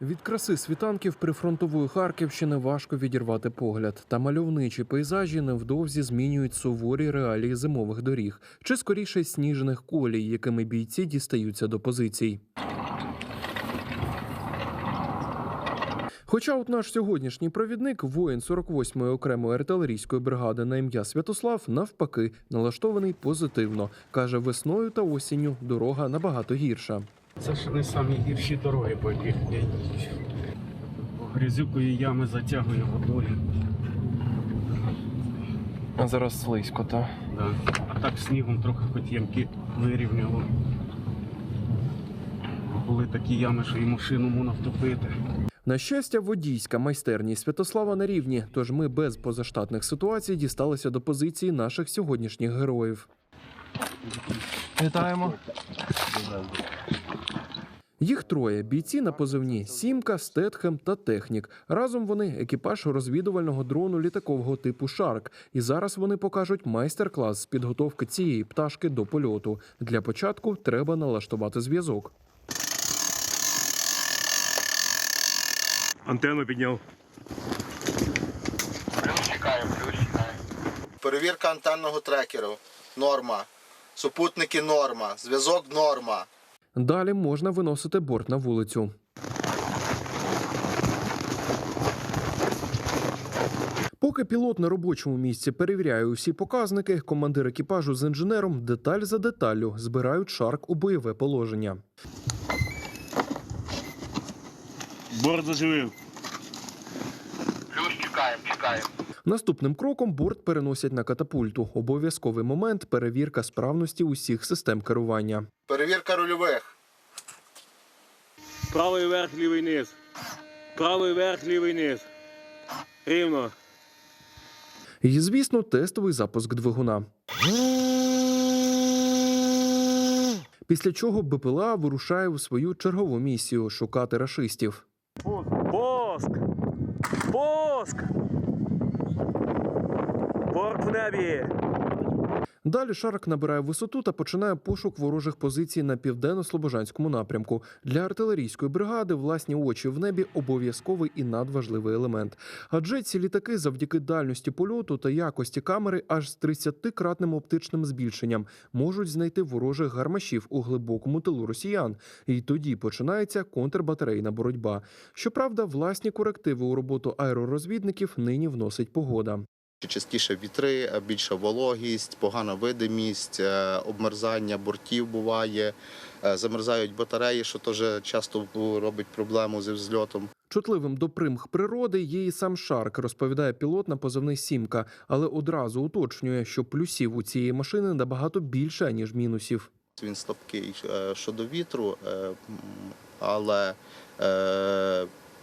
Від краси світанків прифронтової Харківщини важко відірвати погляд. Та мальовничі пейзажі невдовзі змінюють суворі реалії зимових доріг, чи скоріше сніжених колій, якими бійці дістаються до позицій. Хоча от наш сьогоднішній провідник, воїн 48-ї окремої артилерійської бригади на ім'я Святослав, навпаки, налаштований позитивно. каже, весною та осінню дорога набагато гірша. Це ж не самі гірші дороги, по яких я їжджу. Грязюкою ями затягує водою. А зараз слизько, та Да. А так снігом трохи хоч ямки вирівняло. Були такі ями, що і машину можна втопити. На щастя, водійська майстерність Святослава на рівні. Тож ми без позаштатних ситуацій дісталися до позиції наших сьогоднішніх героїв. Вітаємо. Їх троє бійці на позивні Сімка, Стетхем та Технік. Разом вони екіпаж розвідувального дрону літакового типу Шарк. І зараз вони покажуть майстер-клас з підготовки цієї пташки до польоту. Для початку треба налаштувати зв'язок. Антенну підняв. Перевірка антенного трекеру норма. Супутники норма. Зв'язок норма. Далі можна виносити борт на вулицю. Поки пілот на робочому місці перевіряє усі показники, командир екіпажу з інженером деталь за деталлю збирають шарк у бойове положення. Борт заживив. Плюс чекаємо, чекаємо. Наступним кроком борт переносять на катапульту. Обов'язковий момент перевірка справності усіх систем керування. Перевірка рульових. Правий верх, лівий низ. Правий верх, лівий низ. Рівно. І, звісно, тестовий запуск двигуна. Після чого БПЛА вирушає у свою чергову місію шукати рашистів. Поск! Поск! Борт в небі! Далі шарк набирає висоту та починає пошук ворожих позицій на південно-слобожанському напрямку. Для артилерійської бригади власні очі в небі обов'язковий і надважливий елемент. Адже ці літаки завдяки дальності польоту та якості камери аж з 30-кратним оптичним збільшенням можуть знайти ворожих гармашів у глибокому тилу росіян. І тоді починається контрбатарейна боротьба. Щоправда, власні корективи у роботу аеророзвідників нині вносить погода. Частіше вітри, е, більша вологість, погана видимість, е, обмерзання бортів буває, е, замерзають батареї, що теж часто робить проблему зі взльотом. Чутливим до примх природи є і сам Шарк, розповідає пілот на позивний Сімка, але одразу уточнює, що плюсів у цієї машини набагато більше ніж мінусів. Він слабкий щодо вітру, але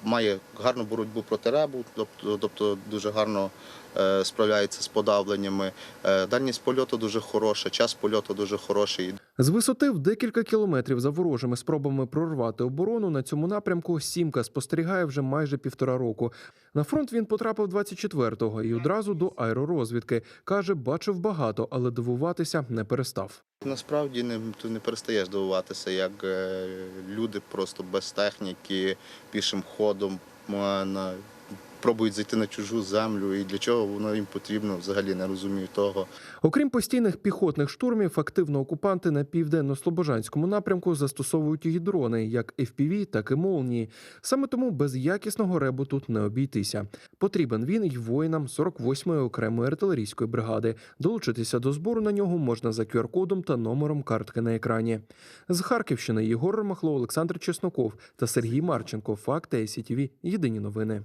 має гарну боротьбу проти ребу, тобто, тобто дуже гарно е, справляється з подавленнями. Е, Дальність польоту дуже хороша, час польоту дуже хороший. З висоти в декілька кілометрів за ворожими спробами прорвати оборону на цьому напрямку Сімка спостерігає вже майже півтора року. На фронт він потрапив 24-го і одразу до аеророзвідки. каже, бачив багато, але дивуватися не перестав. Насправді не, ти не перестаєш дивуватися, як е, люди просто без техніки, пішим ходом на, пробують зайти на чужу землю. І для чого воно їм потрібно, взагалі не розумію того. Окрім постійних піхотних штурмів, активно окупанти на південно-слобожанському напрямку застосовують і дрони, як FPV, так і молнії. Саме тому без якісного ребу тут не обійтися. Потрібен він й воїнам 48-ї окремої артилерійської бригади. Долучитися до збору на нього можна за QR-кодом та номером картки на екрані. З Харківщини Єгор Ромахло, Олександр Чесноков та Сергій Марченко. Факти СІТВ. Єдині новини.